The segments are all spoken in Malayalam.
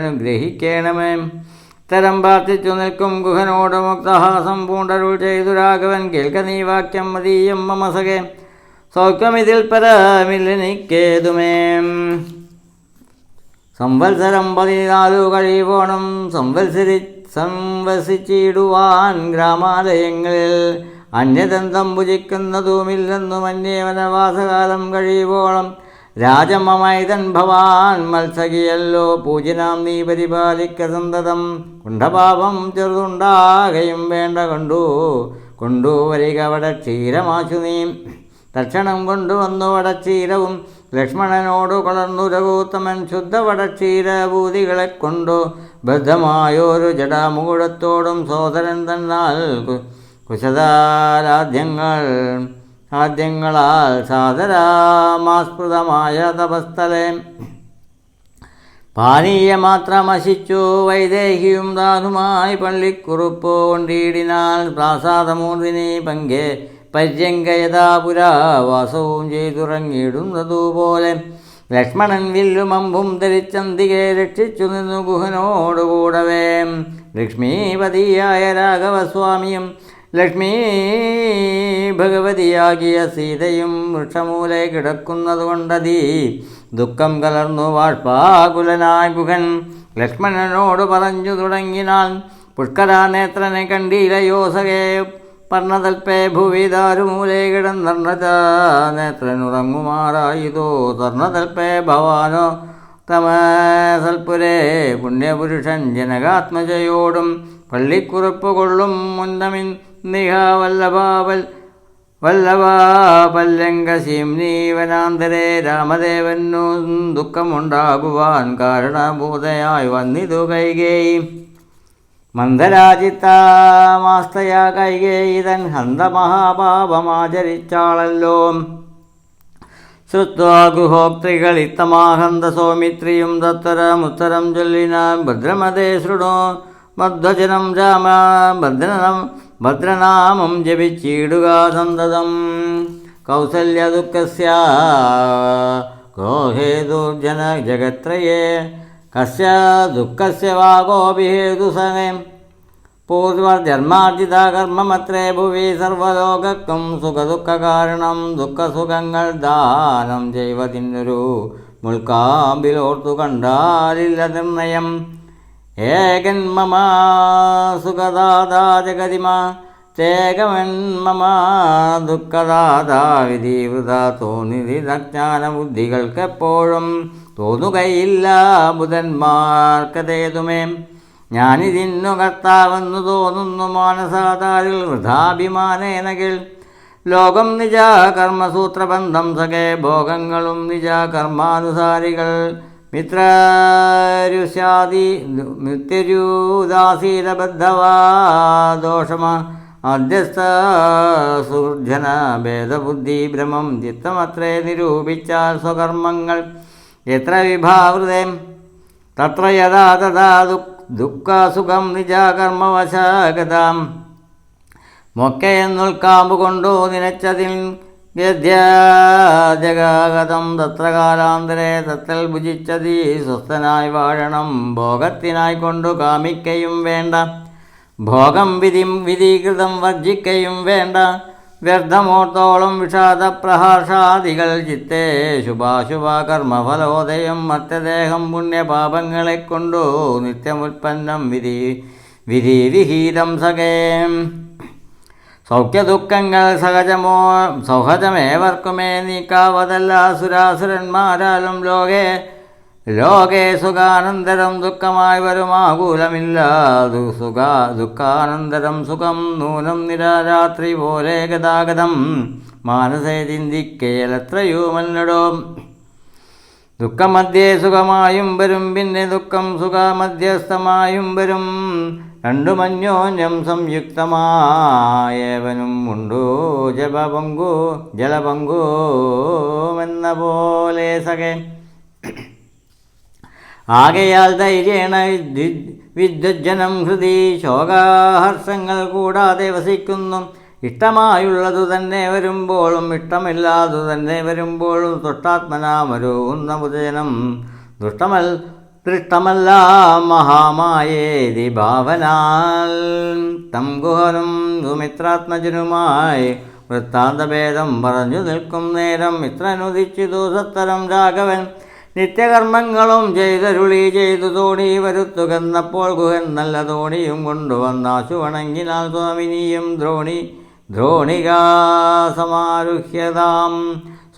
അനുഗ്രഹിക്കണമേ തരം പ്രാർത്ഥിച്ചു നിൽക്കും ഗുഹനോട് മുക്തഹാസം പൂണ്ടരുൾ ചെയ്തു രാഘവൻ കേൾക്ക നീ വാക്യം മതീയം മമസകെ. സൗഖ്യമിതിൽ പരമില്ലേതുമേ സംവത്സരം പതിനാലു കഴിവോണം സംവത്സരി സംവസിച്ചിടുവാൻ ഗ്രാമാലയങ്ങളിൽ അന്യദന്തം ഭുജിക്കുന്നതുമില്ലെന്നും അന്യവനവാസകാലം കഴിയുവോളം രാജമമൈതൻ ഭവാൻ മത്സകിയല്ലോ പൂജനാം നീ പരിപാലിക്ക സന്തതം. കുണ്ഠപാപം ചെറുതുണ്ടാകയും വേണ്ട കൊണ്ടു കൊണ്ടുവരിക വടക്ഷീരമാശു ക്ഷീരമാശു നീ. തക്ഷണം കൊണ്ടുവന്നു വടക്ഷീരവും ലക്ഷ്മണനോട് കൊളർന്നു രഘൂത്തമൻ ശുദ്ധ വടക്ഷീരഭൂതികളെ കൊണ്ടു. ബദ്ധമായൊരു ജടാമുകുടത്തോടും സോദരൻ തന്നാൽ കുശതാരാധ്യങ്ങൾ ആദ്യങ്ങളാൽ സാദരാമാസ്പൃതമായ തപസ്ഥലെ. അശിച്ചു വൈദേഹിയും ധാതുമായി പള്ളിക്കുറുപ്പ് കൊണ്ടിടിനാൽ പ്രാസാദമൂർത്തിനി പങ്കെ പര്യങ്കയതാ പുരാ വാസവും ചെയ്തുറങ്ങിയിടുന്നതുപോലെ ലക്ഷ്മണൻ വില്ലും അമ്പും ധരിച്ചന്തികെ രക്ഷിച്ചു നിന്നു ഗുഹനോടുകൂടവേ. ലക്ഷ്മീപതിയായ രാഘവസ്വാമിയും ലക്ഷ്മീ ഭഗവതിയാകിയ സീതയും വൃക്ഷമൂലെ കിടക്കുന്നതുകൊണ്ടതീ ദുഃഖം കലർന്നു വാഴ്പാകുലനായ ഗുഹൻ ലക്ഷ്മണനോട് പറഞ്ഞു തുടങ്ങിനാൻ പുഷ്കരാനേത്രനെ കണ്ടീലയോ സഖേ പർണതൽപ്പേ ഭുവി ദാരുമൂലേ കിടന്നർണത നേത്രനുറങ്ങുമാറായതോ തർണതൽപ്പേ ഭവാനോ തമസൽപുരേ പുണ്യപുരുഷൻ ജനകാത്മജയോടും പള്ളിക്കുറപ്പ് കൊള്ളും മുന്നമിൻ നിഹ വല്ലഭാവൽ വല്ലഭാപല്ലങ്കശീം നീവനാന്തരേ രാമദേവനു ദുഃഖമുണ്ടാകുവാൻ കാരണഭൂതയായി വന്നിതു കൈകേയി. മന്ദരാജിത്താമാസ്തയ കൈകേയിതൻ ഹന്തമഹാപാപമാചരിച്ചാളല്ലോ ശ്രുത്വാ ഗുഹോക്തൃകൾ ഇത്തമാഹന്ത സൗമിത്രിയും തത്തരമുത്തരം ചൊല്ലിനാൻ ഭദ്രമതേ ശൃണോ. മധ്വചനം രാമ ഭദ്രനം ഭദ്രനാമം ജപിച്ചിടുക സന്തതം. കൗസല്യ ദുഃഖസ്യ ഗോഹേതുർജന ജഗത്രയേ. കസ്യ ദുഃഖസ്യ വാ ഗോപി ഹേതുസമേ പൂർവജന്മാർജിത കർമ്മമത്രേ ഭുവി സർവലോകക്കും സുഖദുഃഖകാരണം ദുഃഖസുഖങ്ങൾ ദാനം ചെയ്വതിനൊരു മുൾക്കാമ്പിലോർത്തു കണ്ടാലില്ല നിർണയം. ഏകൻ മമ സുഖദാതാ ജഗതിമ തേകമൻ മമ ദുഃഖദാതാ ബുദ്ധികൾക്കെപ്പോഴും തോന്നുകയില്ല ബുധന്മാർക്കതേതുമേ. ഞാനിതിന്നു കർത്താവെന്നു തോന്നുന്നു മാനസാതാരിൽ വൃഥാഭിമാനേനകിൽ. ലോകം നിജ കർമ്മസൂത്രബന്ധം സകേ ഭോഗങ്ങളും നിജ കർമാനുസാരികൾ മിത്രരുശാദി മിത്യരുദാസീരബദ്ധവാ ദോഷമ അധ്യസ്ഥ സുഹൃജന ഭേദബുദ്ധി ഭ്രമം ചിത്തമത്രേ നിരൂപിച്ചാൽ സ്വകർമ്മങ്ങൾ. എത്ര വിഭാവൃതം? തത്ര യഥാ തഥാ ദുഃഖസുഖം നിജാകർമ്മവശാഗതാം. മൊക്കയെന്നുൾക്കാമ്പ് കൊണ്ടു നിനച്ചതിൽ ഗദ്യജഗാഗതം തത്ര കാലാന്തരെ തത്തൽ ഭുജിച്ചതി സ്വസ്ഥനായി വാഴണം. ഭോഗത്തിനായി കൊണ്ടു കാമിക്കയും വേണ്ട. ഭോഗം വിധി വിധീകൃതം വർജിക്കയും വേണ്ട. വ്യർത്ഥമോർത്തോളം വിഷാദപ്രഹാഷാദികൾ ചിത്തേ ശുഭാശുഭ കർമ്മഫലോദയം. മറ്റദേഹം പുണ്യപാപങ്ങളെ കൊണ്ടു നിത്യമുൽപ്പന്നം വിധി വിധി വിഹീതം സഖേ. സൗഖ്യദുഃഖങ്ങൾ സഹജമോ സൗഹജമേവർക്കുമേ നീക്കാവതല്ല സുരാസുരന്മാരാലും ലോകേ. ലോകേ സുഖാനന്തരം ദുഃഖമായി വരുമാകൂലമില്ലാതു സുഖ ദുഃഖാനന്തരം സുഖം നൂനം നിരാരാത്രി പോലെ ഗതാഗതം. മാനസേ ചിന്തിക്കേലത്രയുമല്ലടോ ദുഃഖമധ്യേ സുഖമായും വരും പിന്നെ ദുഃഖം സുഖമധ്യസ്ഥമായും വരും. രണ്ടു മഞ്ഞോഞ്ഞം സംയുക്തമായവനും ഉണ്ടു. ജപപങ്കു ജലപങ്കുമെന്ന പോലെ സഖേ. ആകയാൽ ധൈര്യേണ വിദ്വജ്ജനം ഹൃദി ശോകാഹർഷങ്ങൾ കൂടാതെ വസിക്കുന്നു. ഇഷ്ടമായുള്ളതു തന്നെ വരുമ്പോഴും ഇഷ്ടമില്ലാതു തന്നെ വരുമ്പോഴും തൊട്ടാത്മനാമരൂന്ന ബുധജനം ദുഷ്ടമൽ ദൃഷ്ടമല്ല മഹാമായേതി ഭാവനാൽ. തം ഗുഹനും സുമിത്രാത്മജനുമായി വൃത്താന്തഭേദം പറഞ്ഞു നിൽക്കും നേരം. ഇത്രനുദിച്ചു സത്തരം രാഘവൻ നിത്യകർമ്മങ്ങളും ചെയ്തരുളി ചെയ്തു തോണി വരുത്തുകന്നപ്പോൾ ഗുഹൻ നല്ല തോണിയും കൊണ്ടുവന്നാശു വണങ്ങിനാൽ സ്വാമിനിയും ദ്രോണി ദ്രോണികാസമാരുഹ്യതാം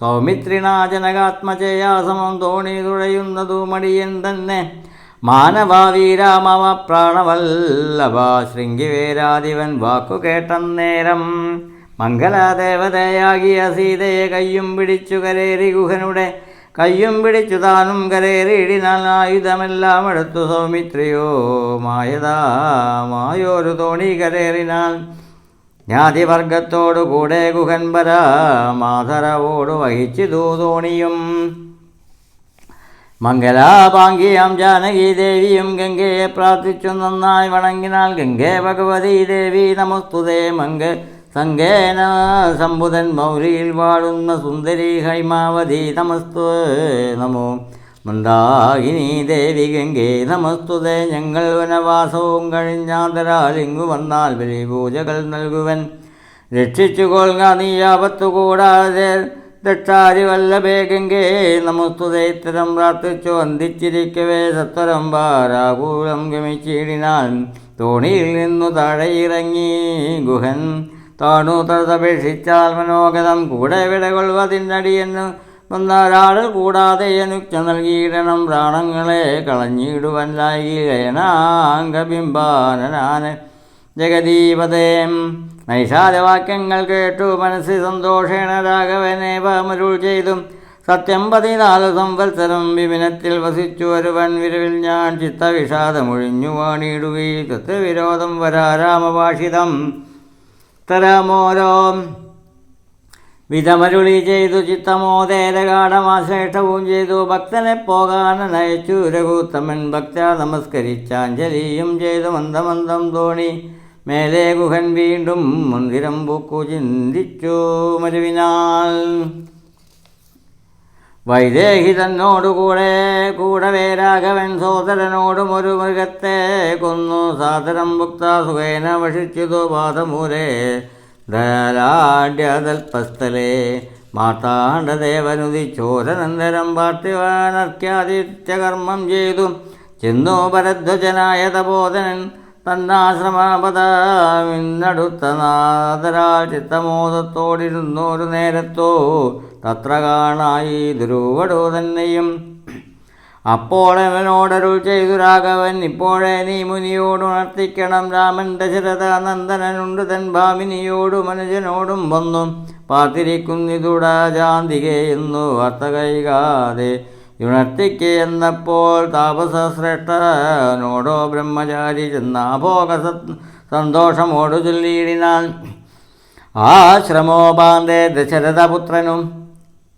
സൗമിത്രിണാജനകാത്മജയാസമം തോണി തുഴയുന്നതു മടിയൻ തന്നെ. മാനവാവീരാമവ പ്രാണവല്ലഭ ശൃംഗിവേരാദിവൻ വാക്കു കേട്ടന്നേരം മംഗലാദേവതയാകിയ സീതയെ കയ്യും പിടിച്ചു കരേറി ഗുഹനുടെ. കയ്യും പിടിച്ചു താനും കരേറിയിടിനാൽ ആയുധമെല്ലാം എടുത്തു സൗമിത്രിയോ മായതാ മായോരു തോണി കരേറിനാൽ. ജ്ഞാതിവർഗത്തോടു കൂടെ മാധരവോടു വഹിച്ച് ദൂതോണിയും വഹിച്ചിതു തോണിയും. മംഗലാപാങ്കിയാം ജാനകി ദേവിയും ഗംഗയെ പ്രാർത്ഥിച്ചു നന്നായി വണങ്ങിനാൽ ഗംഗേ ഭഗവതി ദേവി നമസ്തുതേ. മംഗ സങ്കേന സമ്പുതൻ മൗലിയിൽ വാഴുന്ന സുന്ദരി ഹൈമാവതി നമസ്തു നമോ മന്ദാകിനി ദേവി ഗംഗേ നമസ്തുതേ. ഞങ്ങൾ വനവാസവും കഴിഞ്ഞാതരാൽ ഇങ്ങു വന്നാൽ ബലിപൂജകൾ നൽകുവൻ. രക്ഷിച്ചു കൊള്ളുക നീ ആപത്തു കൂടാതെ. ദക്ഷാരി വല്ലഭേ ഗംഗേ നമസ്തുതേ. ഇത്തരം പ്രാർത്ഥിച്ചു വന്ദിച്ചിരിക്കവേ. സത്വരം പാരാകൂലം ഗമിച്ചിടിനാൽ തോണിയിൽ നിന്നു താഴെ ഇറങ്ങി ഗുഹൻ. താണു തതപേക്ഷിച്ചാൽ മനോഗതം കൂടെ വിടകൊള്ളുവതിനടിയെന്ന് ഒന്നൊരാൾ കൂടാതെ അനുജ്ഞ നൽകിയിടണം പ്രാണങ്ങളെ കളഞ്ഞിടുവൻ ലൈകേനാംഗബിംബാനനാന് ജഗദീപതേം നൈഷാദവാക്യങ്ങൾ കേട്ടു മനസ്സിൽ സന്തോഷേണ രാഘവനെ പമരുൾ ചെയ്തും. സത്യം പതിനാല് സംവത്സരം വിമിനത്തിൽ വസിച്ചു വരുവൻ വിരവിൽ ഞാൻ ചിത്തവിഷാദമൊഴിഞ്ഞു വാണിയിടുകയും തത്വവിരോധം വരാരാമഭാഷിതം തരാമോരോ വിധമരുളി ചെയ്തു ചിത്തമോദേരകാഠമാശ്രേഷ്ഠവും ചെയ്തു. ഭക്തനെ പോകാൻ നയച്ചു. രഘുത്തമൻ ഭക്ത നമസ്കരിച്ചാഞ്ജലിയും ചെയ്തു. മന്ദമന്ദം തോണി മേലെ ഗുഹൻ വീണ്ടും മന്ദിരം പൂക്കു ചിന്തിച്ചു. മരുവിനാൽ വൈദേഹി തന്നോടുകൂടെ കൂടവേ രാഘവൻ സോദരനോടും ഒരു മൃഗത്തെ കൊന്നു. സാദരം ഭുക്ത സുഖേന വഷിച്ചതു പാദമൂലേ ദലാഢ്യതൽപസ്ഥലേ മാർത്താണ്ഡദേവനുദിച്ചോരനന്തരം പാർത്ഥിവാനർക്യാദിത്യകർമ്മം ചെയ്തു. ചെന്നു പരധ്വജനായ തപോധനൻ തന്നാശ്രമപദമിന്നടുത്ത നാദരാൽ ചിത്തമോദത്തോടിരുന്നൊരു നേരത്തോ തത്ര കാണായി ധ്രുവടോ തന്നെയും അപ്പോൾ അവനോടരുൾ ചെയ്തു രാഘവൻ ഇപ്പോഴേ നീ മുനിയോട് ഉണർത്തിക്കണം. രാമൻ ദശരഥ നന്ദനനുണ്ട് തൻ ഭാമിനിയോടും മനുജനോടും വന്നു. പാത്തിരിക്കുന്നിതുടാജാന്തികയെന്നു വാർത്ത കൈകാതെ ഉണർത്തിക്ക് എന്നപ്പോൾ താപസശ്രേഷ്ഠനോടോ ബ്രഹ്മചാരി ചെന്നാഭോഗ സന്തോഷമോടു ചൊല്ലിയിടിനാൻ ആശ്രമോപാന്തേ ദശരഥപുത്രനും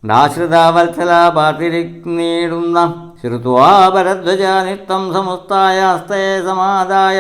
ദാശ്രിതാവത്സല പാത്തിരിക്കുന്നീടുന്ന ശ്രുത്വാ പരധ്വജ നിത്തം സമുസ്തായ സമാദായ.